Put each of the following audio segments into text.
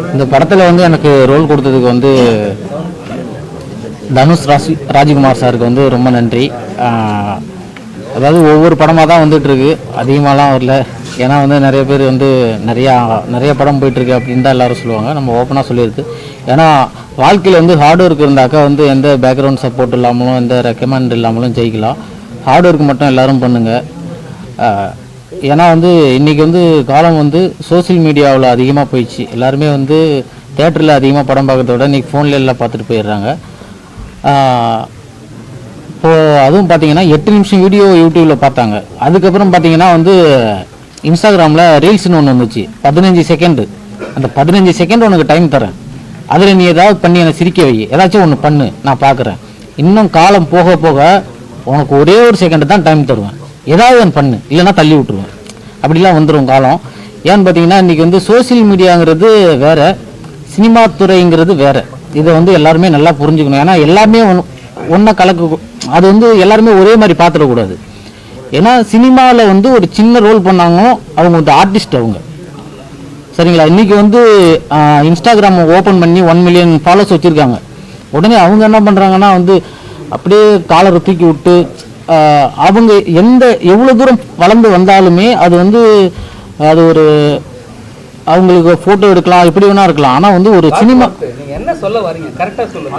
இந்த படத்தில் வந்து எனக்கு ரோல் கொடுத்ததுக்கு வந்து தனுஷ் ராசி ராஜ்குமார் சாருக்கு வந்து ரொம்ப நன்றி. அதாவது ஒவ்வொரு படமாக தான் வந்துட்டுருக்கு. அதிகமாகலாம் வரல. ஏன்னா வந்து நிறைய பேர் வந்து நிறையா நிறைய படம் போயிட்டுருக்கு அப்படின்னு தான் எல்லோரும் சொல்லுவாங்க. நம்ம ஓப்பனாக சொல்லியிருக்கு. ஏன்னா வாழ்க்கையில் வந்து ஹார்ட் ஒர்க் இருந்தாக்கா வந்து எந்த பேக்ரவுண்ட் சப்போர்ட் இல்லாமலும் எந்த ரெக்கமெண்ட் இல்லாமலும் ஜெயிக்கலாம். ஹார்ட் ஒர்க் மட்டும் எல்லோரும் பண்ணுங்கள் ஏன்னா வந்து இன்றைக்கி வந்து காலம் வந்து சோஷியல் மீடியாவில் அதிகமாக போயிடுச்சு. எல்லாருமே வந்து தேட்டரில் அதிகமாக படம் பார்க்கறத விட இன்றைக்கி ஃபோனில் எல்லாம் பார்த்துட்டு போயிடுறாங்க. இப்போது அதுவும் பார்த்தீங்கன்னா எட்டு நிமிஷம் வீடியோ யூடியூப்பில் பார்த்தாங்க. அதுக்கப்புறம் பார்த்தீங்கன்னா வந்து இன்ஸ்டாகிராமில் ரீல்ஸ்னு ஒன்று வந்துச்சு. பதினஞ்சு செகண்டு அந்த பதினஞ்சு செகண்ட் உனக்கு டைம் தரேன். அதில் நீ ஏதாவது பண்ணி என்னை சிரிக்க வை. ஏதாச்சும் ஒன்று பண்ணு. நான் பார்க்குறேன். இன்னும் காலம் போக போக உனக்கு ஒரே ஒரு செகண்டு தான் டைம் தருவேன். ஏதாவது ஒன்று பண்ணு. இல்லைன்னா தள்ளி விட்டுருவேன் அப்படிலாம் வந்துடும் காலம். ஏன்னு பார்த்தீங்கன்னா இன்றைக்கி வந்து சோஷியல் மீடியாங்கிறது வேறு சினிமா துறைங்கிறது வேறு. இதை வந்து எல்லாருமே நல்லா புரிஞ்சுக்கணும். ஏன்னா எல்லாமே ஒன்றா கலக்கு அது வந்து எல்லாருமே ஒரே மாதிரி பார்த்துடக்கூடாது ஏன்னா சினிமாவில் வந்து ஒரு சின்ன ரோல் பண்ணாங்க அவங்க வந்து ஆர்டிஸ்ட் அவங்க. சரிங்களா? இன்னைக்கு வந்து இன்ஸ்டாகிராம் ஓப்பன் பண்ணி ஒன் மில்லியன் ஃபாலோஸ் வச்சுருக்காங்க. உடனே அவங்க என்ன பண்ணுறாங்கன்னா வந்து அப்படியே காலரை தூக்கி விட்டு அவங்க எந்த எவ்வளோ தூரம் வளர்ந்து வந்தாலுமே அது வந்து அது ஒரு அவங்களுக்கு ஃபோட்டோ எடுக்கலாம் எப்படி வேணா இருக்கலாம். ஆனால் வந்து ஒரு சினிமா என்ன சொல்ல வரீங்க? கரெக்டா சொல்லுங்க.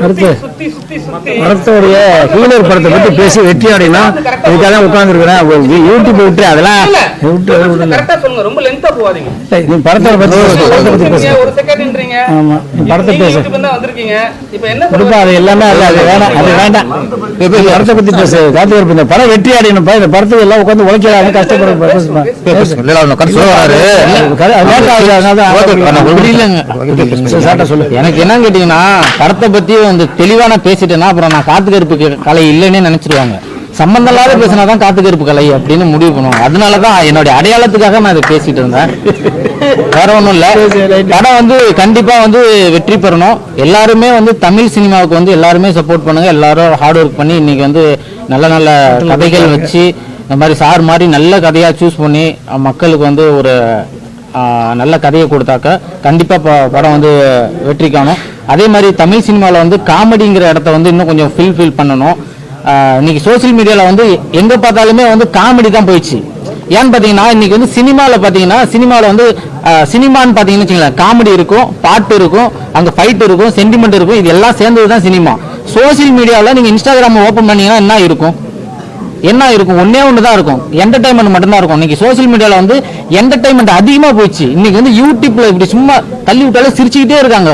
கருத்து சுத்தி சுத்தி சுத்தி படத்தோடைய ஹீலர் படத்தை பத்தி பேசி வெற்றி அடையணும் இதுக்காக தான் உட்காந்துருக்கிறேன் யூடியூப் விட்டு அதெல்லாம் விட்டு அதை விடல. கரெக்டா சொல்லுங்க. ரொம்ப லென்த்தா போகாதீங்க. நீ படத்தை பத்தி பேசு, படத்தை பத்தி பேசு. நீங்க ஒரு செகண்ட்ன்றீங்க ஆமா, நீ படத்தை பேசு. வந்திருக்கீங்க. இப்போ என்ன கொடுப்பா அது எல்லாமே அது அது வேணாம் அது வேண்டாம். நீ படத்தை பத்தி பேசு. கார்த்திகர் இந்த படம் வெற்றி அடையணும்ப்பா இந்த படத்துக்கு எல்லாம் உட்காந்து உழைக்கிறாங்க கஷ்டப்படுற பேசுப்பா எனக்கு என்னன்னு கேட்டீங்கன்னா படத்தை பத்தி வந்து தெளிவா நான் பேசிட்டேன்னா அப்புறம் நான் காத்து கருப்பு கலை இல்லைன்னே நினைச்சிருவாங்க. சம்பந்தம் இல்லாத பேசினா தான் காத்து கருப்பு கலை அப்படின்னு முடிவு பண்ணுவாங்க. அதனால தான் என்னுடைய அடையாளத்துக்காக நான் இதை பேசிட்டு இருந்தேன். வேற ஒன்றும் இல்லை. படம் வந்து கண்டிப்பா வந்து வெற்றி பெறணும். எல்லாருமே வந்து தமிழ் சினிமாவுக்கு வந்து எல்லாருமே சப்போர்ட் பண்ணுங்க. எல்லாரும் ஹார்ட் ஒர்க் பண்ணி இன்னைக்கு வந்து நல்ல நல்ல கதைகள் வச்சு இந்த மாதிரி சார் மாதிரி நல்ல கதையா சூஸ் பண்ணி மக்களுக்கு வந்து ஒரு நல்ல கதையை கொடுத்தாக்க கண்டிப்பாக ப படம் வந்து வெற்றி காணும். அதே மாதிரி தமிழ் சினிமாவில் வந்து காமெடிங்கிற இடத்த வந்து இன்னும் கொஞ்சம் ஃபில் ஃபில் பண்ணணும். இன்னைக்கு சோஷியல் மீடியாவில் வந்து எங்கே பார்த்தாலுமே வந்து காமெடி தான் போயிடுச்சு. ஏன்னு பார்த்தீங்கன்னா இன்னைக்கு வந்து சினிமாவில் பார்த்தீங்கன்னா சினிமாவில் வந்து சினிமான்னு பார்த்தீங்கன்னு வச்சுங்களேன் காமெடி இருக்கும் பாட்டு இருக்கும் அங்கே ஃபைட் இருக்கும் சென்டிமெண்ட் இருக்கும் இது எல்லாம் சேர்ந்தது தான் சினிமா சோஷியல் மீடியாவில் நீங்கள் இன்ஸ்டாகிராம் ஓப்பன் பண்ணீங்கன்னா என்ன இருக்கும்? என்ன இருக்கும்? ஒன்னே ஒன்று தான் இருக்கும். என்டர்டைன்மெண்ட் மட்டும்தான் இருக்கும். இன்னைக்கு சோஷியல் மீடியாவில் வந்து என்டர்டைன்மெண்ட் அதிகமாக போயிடுச்சு. இன்னைக்கு வந்து யூடியூப்ல இப்படி சும்மா தள்ளி விட்டாலே சிரிச்சுக்கிட்டே இருக்காங்க.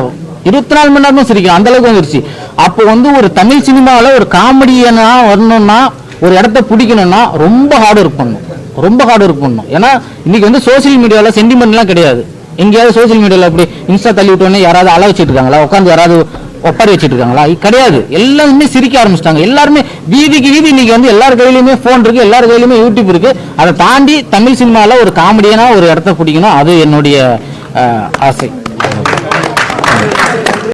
இருபத்தி நாலு மணி நேரமும் சிரிக்கும் அந்த அளவுக்கு வந்துருச்சு. அப்போ வந்து ஒரு தமிழ் சினிமாவில் ஒரு காமெடியனா வரணும்னா ஒரு இடத்த பிடிக்கணும்னா ரொம்ப ஹார்ட் ஒர்க் பண்ணணும். ரொம்ப ஹார்ட் ஒர்க் பண்ணணும். ஏன்னா இன்னைக்கு வந்து சோஷியல் மீடியாவில் சென்டிமெண்ட்லாம் கிடையாது. எங்கேயாவது சோஷியல் மீடியாவில் அப்படி இன்ஸ்டா தள்ளி விட்டோன்னே யாராவது அள வச்சுட்டு இருக்காங்களா? உட்காந்து யாராவது ஒப்பாடி வச்சுட்டு இருக்காங்களா கிடையாது. எல்லாருமே சிரிக்க ஆரம்பிச்சிட்டாங்க. எல்லாருமே வீதிக்கு வீதி இன்னைக்கு வந்து எல்லார் கையிலுமே ஃபோன் இருக்கு எல்லார் கையிலுமே யூடியூப் இருக்கு. அதை தாண்டி தமிழ் சினிமாவில் ஒரு காமெடியனா ஒரு இடத்த பிடிக்கணும் அது என்னுடைய ஆசை.